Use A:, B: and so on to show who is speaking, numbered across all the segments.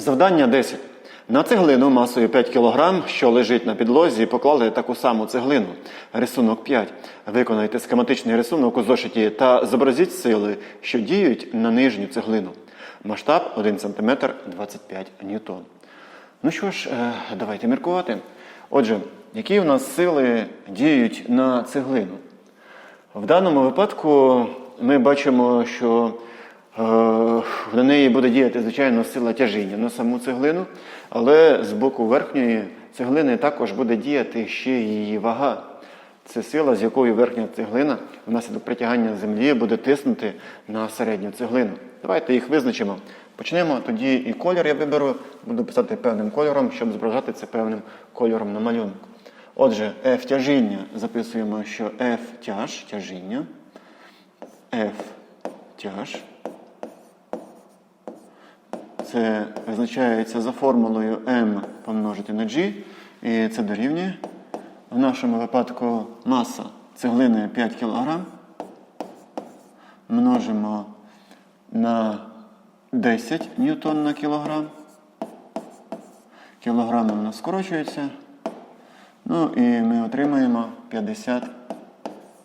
A: Завдання 10. На цеглину масою 5 кг, що лежить на підлозі, поклали таку саму цеглину. Рисунок 5. Виконайте схематичний рисунок у зошиті та зобразіть сили, що діють на нижню цеглину. Масштаб 1 см 25 ньютон. Ну що ж, е, давайте міркувати. Отже, які у нас сили діють на цеглину? В даному випадку ми бачимо, що на неї буде діяти, звичайно, сила тяжіння на саму цеглину, але з боку верхньої цеглини також буде діяти ще її вага. Це сила, з якою верхня цеглина внаслідок притягання землі буде тиснути на середню цеглину. Давайте їх визначимо. Почнемо тоді і колір я виберу, буду писати певним кольором, щоб зображати це певним кольором на малюнку. Отже, F тяжіння записуємо, що F тяж тяжіння. F тяж. Це визначається за формулою M помножити на G. І це дорівнює. В нашому випадку маса цеглини 5 кг. Множимо на 10 ньютон на кілограм. Кілограми у нас скорочуються. Ну і ми отримаємо 50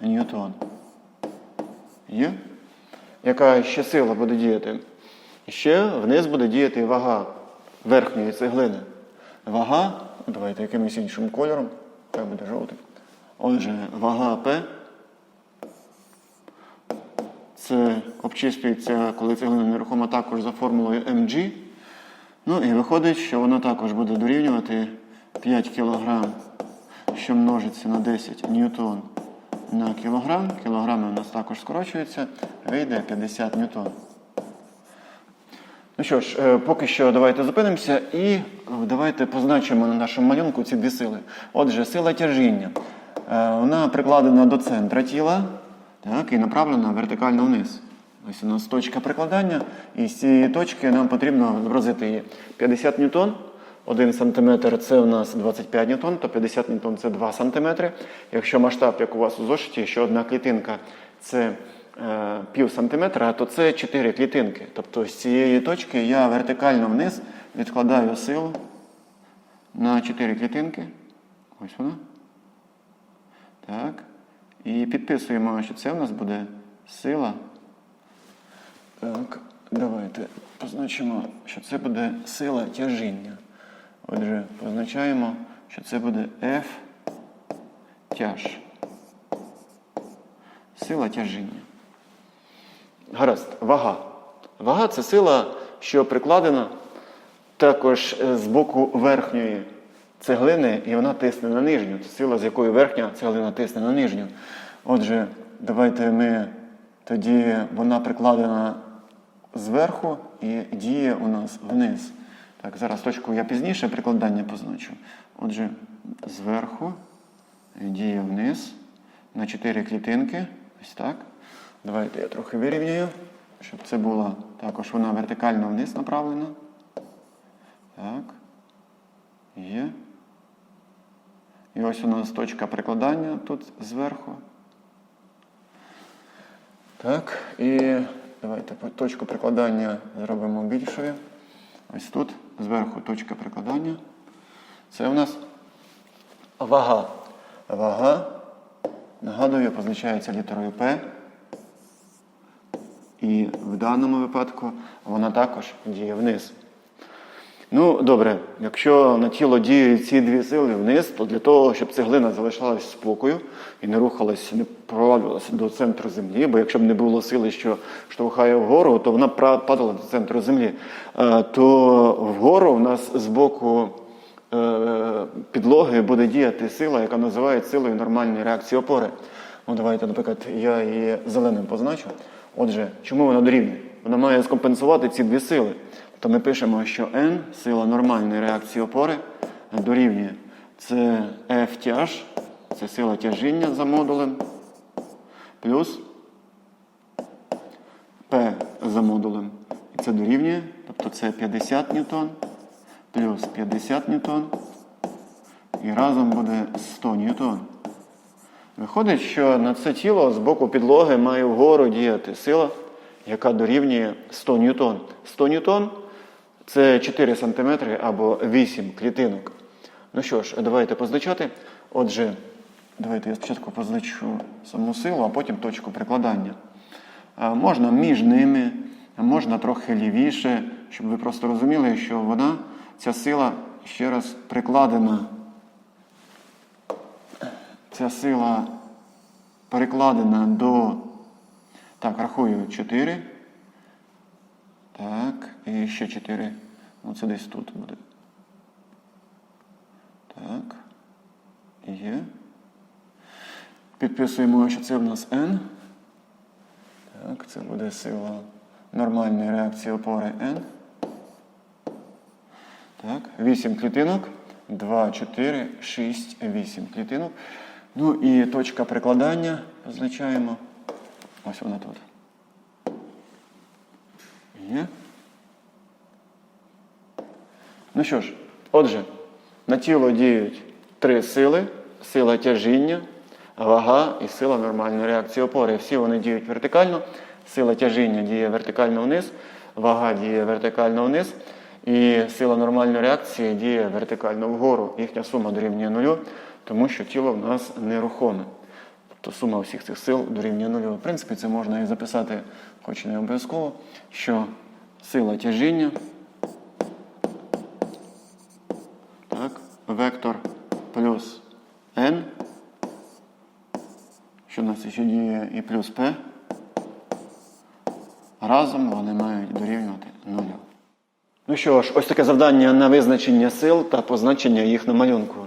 A: ньютон. Є? Яка ще сила буде діяти? Ще вниз буде діяти вага верхньої цеглини. Вага, давайте якимось іншим кольором, хай буде жовтий. Отже, вага П. Це обчислюється, коли цеглина нерухома також за формулою mg. Ну і виходить, що вона також буде дорівнювати 5 кг, що множиться на 10 ньютон на кілограм. Кілограми у нас також скорочуються, вийде 50 ньютон. Ну що ж, е, поки що давайте зупинимося і е, давайте позначимо на нашому малюнку ці дві сили. Отже, сила тяжіння. Е, Вона прикладена до центра тіла так, і направлена вертикально вниз. Ось у нас точка прикладання, і з цієї точки нам потрібно зобразити її 50 ньютон. 1 см це у нас 25 ньютон, то 50 ньютон це 2 см. Якщо масштаб, як у вас у зошиті, що одна клітинка це пів сантиметра, то це 4 клітинки. Тобто з цієї точки я вертикально вниз відкладаю силу на 4 клітинки. Ось вона. Так. І підписуємо, що це у нас буде сила. Так, давайте позначимо, що це буде сила тяжіння. Отже, позначаємо, що це буде F тяж. Сила тяжіння. Гаразд, вага. Вага це сила, що прикладена також е, з боку верхньої цеглини, і вона тисне на нижню. Це сила, з якою верхня цеглина тисне на нижню. Отже, давайте ми тоді вона прикладена зверху і діє у нас вниз. Так, зараз точку я пізніше прикладання позначу. Отже, зверху діє вниз на 4 клітинки. Ось так. Давайте я трохи вирівняю, щоб це була також вона вертикально вниз направлена. Так. Є. І ось у нас точка прикладання тут зверху. Так, і давайте точку прикладання зробимо більшою. Ось тут зверху точка прикладання. Це у нас вага. Вага, нагадую, позначається літерою П. І в даному випадку вона також діє вниз. Ну, добре, якщо на тіло діють ці дві сили вниз, то для того, щоб цеглина залишалась спокою і не рухалась, не провалювалася до центру землі, бо якщо б не було сили, що штовхає вгору, то вона падала до центру землі. Е, То вгору в нас з боку е, підлоги буде діяти сила, яка називається силою нормальної реакції опори. Ну, давайте, наприклад, я її зеленим позначу. Отже, чому вона дорівнює? Вона має скомпенсувати ці дві сили. То ми пишемо, що N сила нормальної реакції опори дорівнює. Це F тяж, це сила тяжіння за модулем, плюс P за модулем. І це дорівнює, тобто це 50 ньютон, плюс 50 ньютон, і разом буде 100 ньютон. Виходить, що на це тіло з боку підлоги має вгору діяти сила, яка дорівнює 100 ньютон. 100 ньютон Це 4 см або 8 клітинок. Ну що ж, давайте позначати. Отже, давайте я спочатку позначу саму силу, а потім точку прикладання. Можна між ними, можна трохи лівіше, щоб ви просто розуміли, що вона, ця сила ще раз прикладена. Ця сила перекладена до. Так, рахую 4. Так, і ще 4. Ну, це десь тут буде. Так. Є. Підписуємо, що це в нас N. Так, це буде сила нормальної реакції опори N. Так, 8 клітинок. 2, 4, 6, 8 клітинок. Ну і точка прикладання позначаємо. Ось вона тут. Є. Ну що ж, отже, на тіло діють три сили: сила тяжіння, вага і сила нормальної реакції опори. Всі вони діють вертикально. Сила тяжіння діє вертикально вниз, вага діє вертикально вниз, і сила нормальної реакції діє вертикально вгору. Їхня сума дорівнює нулю, тому що тіло в нас нерухоме. Тобто сума всіх цих сил дорівнює нулю. В принципі, це можна і записати, хоч і не обов'язково, що сила тяжіння. Так, вектор плюс n, що у нас ще діє і плюс p. Разом вони мають дорівнювати нулю. Ну що ж, ось таке завдання на визначення сил та позначення їх на малюнку.